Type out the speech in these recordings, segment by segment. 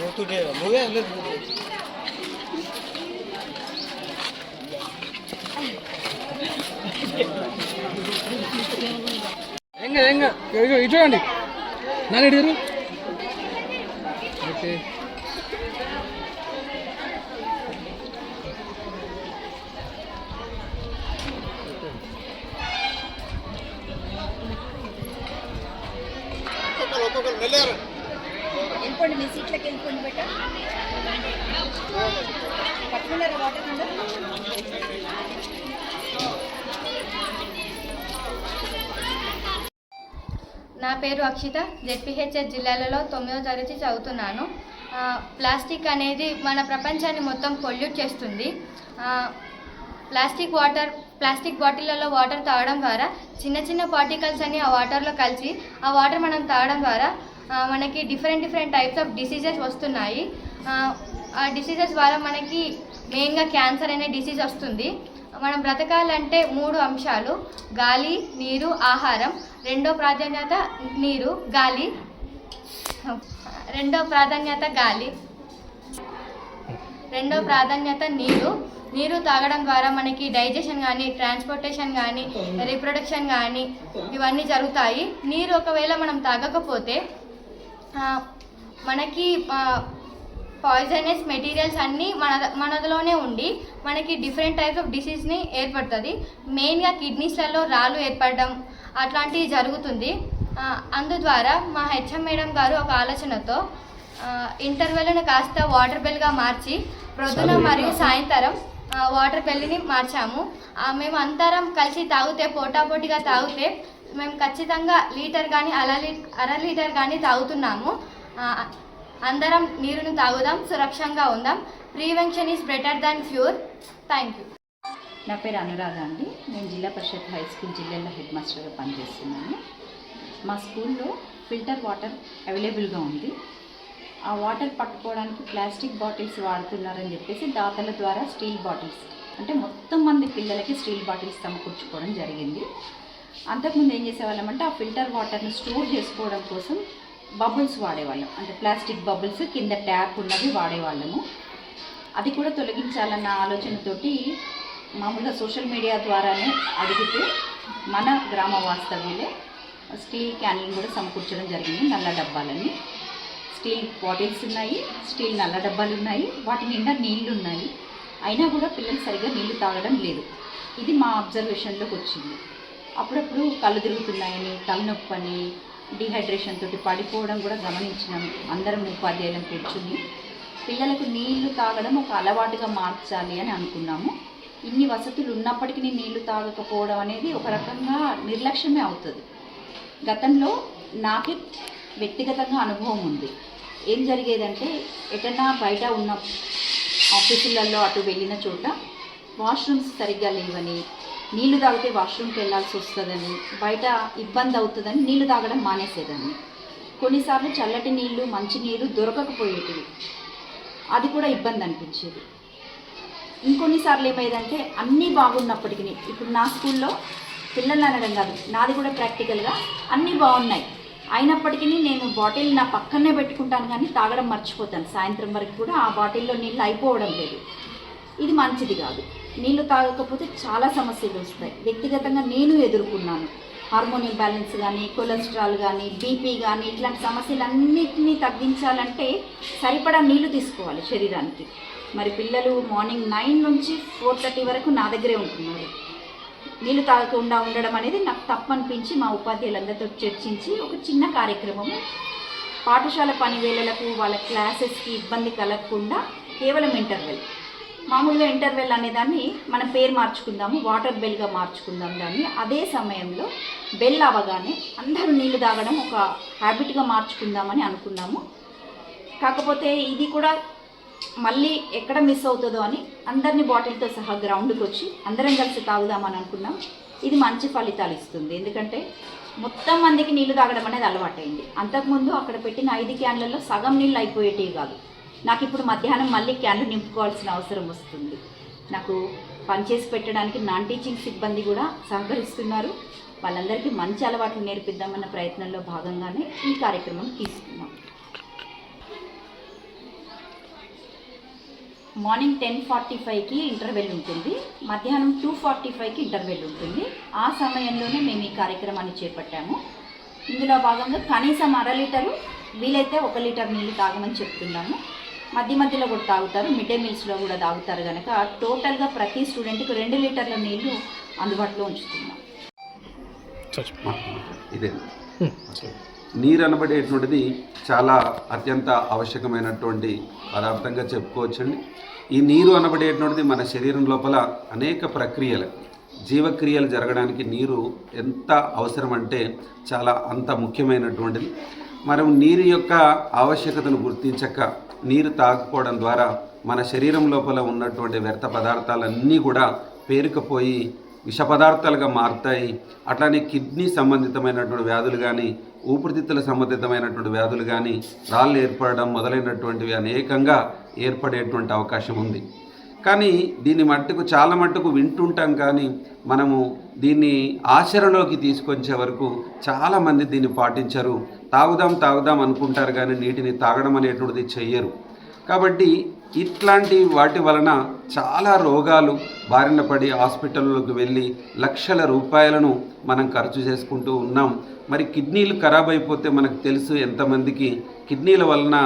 ನೋಡ್ತಿದ್ದೆ ಮೂವೇ ಅಲ್ಲೇ ಹೆಂಗ ಹೆಂಗ ಇದು ಅಂಡಿ ನಾನು ಹಿಡಿದ್ರು ಓಕೆ ಒಬ್ಬೊಬ್ಬರು ಮೆಲ್ಲಾರ వెళ్ళిపోండి మీ సీట్లకి వెళ్ళిపోండి బెట్ట పట్టుకున్నారా వాటర్ కింద. నా పేరు అక్షిత. జెడ్పిహెచ్ఎస్ జిల్లాలలో తొమ్మిదో తరగతి చదువుతున్నాను. ప్లాస్టిక్ అనేది మన ప్రపంచాన్ని మొత్తం పొల్యూట్ చేస్తుంది. ప్లాస్టిక్ వాటర్ ప్లాస్టిక్ బాటిళ్ళలో వాటర్ తాగడం ద్వారా చిన్న చిన్న పార్టికల్స్ అన్ని ఆ వాటర్లో కలిసి ఆ వాటర్ మనం తాగడం ద్వారా మనకి different different types of diseases వస్తున్నాయి. ఆ, డిసీజెస్ ద్వారా మనకి మెయిన్గా క్యాన్సర్ అనే డిసీజ్ వస్తుంది. మనం బ్రతకాలంటే మూడు అంశాలు. గాలి నీరు ఆహారం. రెండో ప్రాధాన్యత నీరు గాలి. రెండో ప్రాధాన్యత గాలి. రెండో ప్రాధాన్యత నీరు. నీరు తాగడం ద్వారా మనకి డైజెషన్ కానీ ట్రాన్స్పోర్టేషన్ కానీ రీప్రొడక్షన్ కానీ ఇవన్నీ జరుగుతాయి. నీరు ఒకవేళ మనం తాగకపోతే మనకి పాయిజనస్ మెటీరియల్స్ అన్నీ మన మనలోనే ఉండి మనకి డిఫరెంట్ టైప్స్ ఆఫ్ డిసీజ్ని ఏర్పడుతుంది. మెయిన్గా కిడ్నీస్లలో రాళ్ళు ఏర్పడడం అట్లాంటివి జరుగుతుంది. అందు ద్వారా మా హెచ్ఎం మేడం గారు ఒక ఆలోచనతో ఇంటర్వెల్ను కాస్త వాటర్ బెల్గా మార్చి ప్రొద్దున మరియు సాయంత్రం వాటర్ బెల్ని మార్చాము. మేము అందరం కలిసి తాగితే పోటాపోటీగా తాగితే మేము ఖచ్చితంగా లీటర్ కానీ అర అర లీటర్ కానీ తాగుతున్నాము. అందరం నీరుని తాగుదాం సురక్షంగా ఉందాం. Prevention is better than cure thank you. నా పేరు అనురాధ అండి. నేను జిల్లా పరిషత్ హై స్కూల్ జిల్లాలో హెడ్ మాస్టర్గా పనిచేస్తున్నాను. మా స్కూల్లో ఫిల్టర్ వాటర్ అవైలబుల్గా ఉంది. ఆ వాటర్ పట్టుకోవడానికి ప్లాస్టిక్ బాటిల్స్ వాడుతున్నారని చెప్పేసి దాతల ద్వారా స్టీల్ బాటిల్స్ అంటే మొత్తం మంది పిల్లలకి స్టీల్ బాటిల్స్ సమకూర్చుకోవడం జరిగింది. అంతకుముందు ఏం చేసేవాళ్ళమంటే ఆ ఫిల్టర్ వాటర్ని స్టోర్ చేసుకోవడం కోసం బబుల్స్ వాడేవాళ్ళం. అంటే ప్లాస్టిక్ బబుల్స్ కింద ట్యాప్ ఉన్నవి వాడేవాళ్ళము. అది కూడా తొలగించాలన్న ఆలోచనతోటి మామూలుగా సోషల్ మీడియా ద్వారానే అడిగితే మన గ్రామ వాస్తవ్యులే స్టీల్ క్యాన్లను కూడా సమకూర్చడం జరిగింది నల్ల డబ్బాలని. స్టీల్ బాటిల్స్ ఉన్నాయి స్టీల్ నల్ల డబ్బాలు ఉన్నాయి వాటి నిండా నీళ్ళు ఉన్నాయి. అయినా కూడా పిల్లలు సరిగ్గా నీళ్ళు తాగడం లేదు. ఇది మా అబ్జర్వేషన్లోకి వచ్చింది. అప్పుడప్పుడు కళ్ళు తిరుగుతున్నాయని తలనొప్పి అని డిహైడ్రేషన్ తోటి పడిపోవడం కూడా గమనించినాం. అందరం ఉపాధ్యాయులం కూర్చుని పిల్లలకు నీళ్ళు తాగడం ఒక అలవాటుగా మార్చాలి అని అనుకున్నాము. ఇన్ని వసతులు ఉన్నప్పటికీ నీళ్ళు తాగకపోవడం అనేది ఒక రకంగా నిర్లక్ష్యమే అవుతుంది. గతంలో నాకే వ్యక్తిగతంగా అనుభవం ఉంది. ఏం జరిగేదంటే ఎటన్నా బయట ఉన్న ఆఫీసులలో అటు వెళ్ళిన చోట వాష్రూమ్స్ సరిగ్గా లేవని నీళ్ళు తాగితే వాష్రూమ్కి వెళ్ళాల్సి వస్తుందని బయట ఇబ్బంది అవుతుందని నీళ్ళు తాగడం మానేసేదాన్ని. కొన్నిసార్లు చల్లటి నీళ్ళు మంచి నీళ్ళు దొరకకపోయేటివి. అది కూడా ఇబ్బంది అనిపించేది. ఇంకొన్నిసార్లు ఏమైందంటే అన్నీ బాగున్నప్పటికీ ఇప్పుడు నా స్కూల్లో పిల్లలు అనడం కాదు నాది కూడా ప్రాక్టికల్గా అన్నీ బాగున్నాయి. అయినప్పటికీ నేను బాటిల్ నా పక్కనే పెట్టుకుంటాను కానీ తాగడం మర్చిపోతాను. సాయంత్రం వరకు కూడా ఆ బాటిల్లో నీళ్ళు అయిపోవడం లేదు. ఇది మంచిది కాదు. నీళ్ళు తాగకపోతే చాలా సమస్యలు వస్తాయి. వ్యక్తిగతంగా నేను ఎదుర్కొన్నాను. హార్మోన్ ఇంబ్యాలెన్స్ కానీ కొలెస్ట్రాల్ కానీ బీపీ కానీ ఇట్లాంటి సమస్యలన్నింటినీ తగ్గించాలంటే సరిపడా నీళ్ళు తీసుకోవాలి శరీరానికి. మరి పిల్లలు మార్నింగ్ నైన్ నుంచి ఫోర్ థర్టీ వరకు నా దగ్గరే ఉంటున్నారు. నీళ్ళు తాగకుండా ఉండడం అనేది నాకు తప్పనిపించి మా ఉపాధ్యాయులందరితో చర్చించి ఒక చిన్న కార్యక్రమము పాఠశాల పని వేళలకు వాళ్ళ క్లాసెస్కి ఇబ్బంది కలగకుండా కేవలం ఇంటర్వెల్. మామూలుగా ఇంటర్వెల్ అనేదాన్ని మనం పేరు మార్చుకుందాము వాటర్ బెల్గా మార్చుకుందాం దాన్ని. అదే సమయంలో బెల్ అవ్వగానే అందరూ నీళ్ళు తాగడం ఒక హ్యాబిట్గా మార్చుకుందామని అనుకున్నాము. కాకపోతే ఇది కూడా మళ్ళీ ఎక్కడ మిస్ అవుతుందో అని అందరినీ బాటిల్తో సహా గ్రౌండ్కి వచ్చి అందరం కలిసి తాగుదామని అనుకున్నాం. ఇది మంచి ఫలితాలు ఇస్తుంది. ఎందుకంటే మొత్తం మందికి నీళ్ళు తాగడం అనేది అలవాటైంది. అంతకుముందు అక్కడ పెట్టిన ఐదు క్యాన్లలో సగం నీళ్ళు అయిపోయేటివి కాదు. నాకు ఇప్పుడు మధ్యాహ్నం మళ్ళీ క్యాన్లు నింపుకోవాల్సిన అవసరం వస్తుంది. నాకు పనిచేసి పెట్టడానికి నాన్ టీచింగ్ సిబ్బంది కూడా సహకరిస్తున్నారు. వాళ్ళందరికీ మంచి అలవాట్లు నేర్పిద్దామన్న ప్రయత్నంలో భాగంగానే ఈ కార్యక్రమం తీసుకున్నాం. మార్నింగ్ టెన్ ఫార్టీ ఫైవ్కి ఇంటర్వెల్ ఉంటుంది. మధ్యాహ్నం టూ ఫార్టీ ఫైవ్కి ఇంటర్వెల్ ఉంటుంది. ఆ సమయంలోనే మేము ఈ కార్యక్రమాన్ని చేపట్టాము. ఇందులో భాగంగా కనీసం అర లీటరు వీలైతే ఒక లీటర్ నీళ్ళు తాగమని చెప్తున్నాము. మధ్య మధ్యలో కూడా తాగుతారు మిడ్ డే మీల్స్లో కూడా తాగుతారు కనుక టోటల్గా ప్రతి స్టూడెంట్కి రెండు లీటర్ల నీళ్ళు అందుబాటులో ఉంచుతున్నాం. ఇదే. నీరు అనబడేటువంటిది చాలా అత్యంత ఆవశ్యకమైనటువంటి పదార్థంగా చెప్పుకోవచ్చండి. ఈ నీరు అనబడేటువంటిది మన శరీరం లోపల అనేక ప్రక్రియలు జీవక్రియలు జరగడానికి నీరు ఎంత అవసరం అంటే చాలా అంత ముఖ్యమైనటువంటిది. మనం నీరు యొక్క ఆవశ్యకతను గుర్తించక నీరు తాగకపోవడం ద్వారా మన శరీరం లోపల ఉన్నటువంటి వ్యర్థ పదార్థాలన్నీ కూడా పేరుకుపోయి విష పదార్థాలుగా మారుతాయి. అట్లానే కిడ్నీ సంబంధితమైనటువంటి వ్యాధులు కానీ ఊపిరితిత్తుల సంబంధితమైనటువంటి వ్యాధులు కానీ రాళ్ళు ఏర్పడడం మొదలైనటువంటివి అనేకంగా ఏర్పడేటువంటి అవకాశం ఉంది. కానీ దీని మట్టుకు చాలా మట్టుకు వింటుంటాం కానీ మనము దీన్ని ఆచరణలోకి తీసుకొచ్చే వరకు చాలామంది దీన్ని పాటించరు. తాగుదాం తాగుదాం అనుకుంటారు కానీ నీటిని తాగడం అనేటువంటిది చెయ్యరు. కాబట్టి ఇట్లాంటి వాటి వలన చాలా రోగాలు బారిన పడి హాస్పిటల్లోకి వెళ్ళి లక్షల రూపాయలను మనం ఖర్చు చేసుకుంటూ ఉన్నాం. మరి కిడ్నీలు ఖరాబ్ అయిపోతే మనకు తెలుసు ఎంతమందికి కిడ్నీల వలన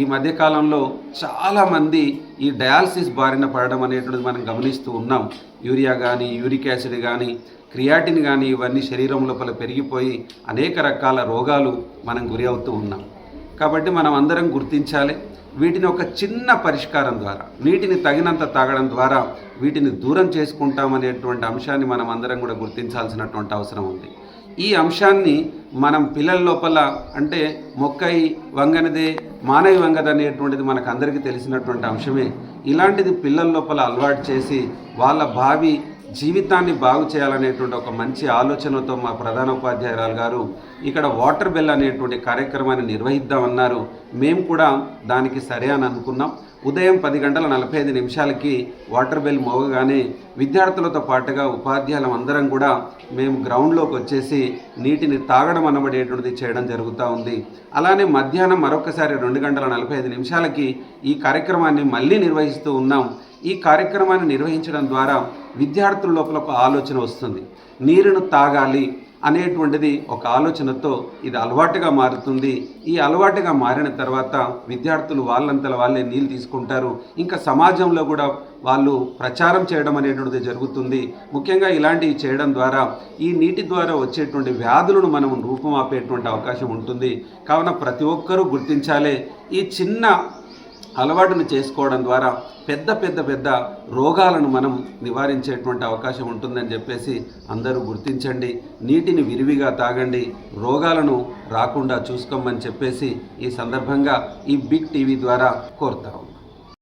ఈ మధ్యకాలంలో చాలామంది ఈ డయాలసిస్ బారిన పడడం అనేటువంటిది మనం గమనిస్తూ ఉన్నాం. యూరియా కానీ యూరిక్ యాసిడ్ కానీ క్రియాటిన్ కానీ ఇవన్నీ శరీరం లోపల పెరిగిపోయి అనేక రకాల రోగాలు మనం గురి అవుతూ ఉన్నాం. కాబట్టి మనం అందరం గుర్తించాలి. వీటిని ఒక చిన్న పరిష్కారం ద్వారా నీటిని తగినంత తాగడం ద్వారా వీటిని దూరం చేసుకుంటామనేటువంటి అంశాన్ని మనం అందరం కూడా గుర్తించాల్సినటువంటి అవసరం ఉంది. ఈ అంశాన్ని మనం పిల్లల లోపల అంటే మొక్కై వంగనిదే మానవి వంగదనేటువంటిది మనకు అందరికీ తెలిసినటువంటి అంశమే. ఇలాంటిది పిల్లల లోపల అలవాటు చేసి వాళ్ళ భావి జీవితాన్ని బాగు చేయాలనేటువంటి ఒక మంచి ఆలోచనతో మా ప్రధాన ఉపాధ్యాయురాలు గారు ఇక్కడ వాటర్ బెల్ అనేటువంటి కార్యక్రమాన్ని నిర్వహిద్దామన్నారు. మేము కూడా దానికి సరే అని అనుకున్నాం. ఉదయం పది గంటల నలభై ఐదు నిమిషాలకి వాటర్ బెల్ మోగగానే విద్యార్థులతో పాటుగా ఉపాధ్యాయులం అందరం కూడా మేము గ్రౌండ్లోకి వచ్చేసి నీటిని తాగడం అనబడేటువంటిది చేయడం జరుగుతూ ఉంది. అలానే మధ్యాహ్నం మరొకసారి రెండు గంటల నలభై ఐదు నిమిషాలకి ఈ కార్యక్రమాన్ని మళ్ళీ నిర్వహిస్తూ ఉన్నాం. ఈ కార్యక్రమాన్ని నిర్వహించడం ద్వారా విద్యార్థుల లోపల ఒక ఆలోచన వస్తుంది. నీరును తాగాలి అనేటువంటిది ఒక ఆలోచనతో ఇది అలవాటుగా మారుతుంది. ఈ అలవాటుగా మారిన తర్వాత విద్యార్థులు వాళ్ళంతల వాళ్ళే నీళ్ళు తీసుకుంటారు. ఇంకా సమాజంలో కూడా వాళ్ళు ప్రచారం చేయడం అనేటువంటిది జరుగుతుంది. ముఖ్యంగా ఇలాంటివి చేయడం ద్వారా ఈ నీటి ద్వారా వచ్చేటువంటి వ్యాధులను మనం రూపుమాపేటువంటి అవకాశం ఉంటుంది. కావున ప్రతి ఒక్కరూ గుర్తించాలి. ఈ చిన్న అలవాటును చేసుకోవడం ద్వారా పెద్ద పెద్ద పెద్ద రోగాలను మనం నివారించేటువంటి అవకాశం ఉంటుందని చెప్పేసి అందరూ గుర్తించండి. నీటిని విరివిగా తాగండి. రోగాలను రాకుండా చూసుకోమని చెప్పేసి ఈ సందర్భంగా ఈ బిగ్ టీవీ ద్వారా కోరుతాం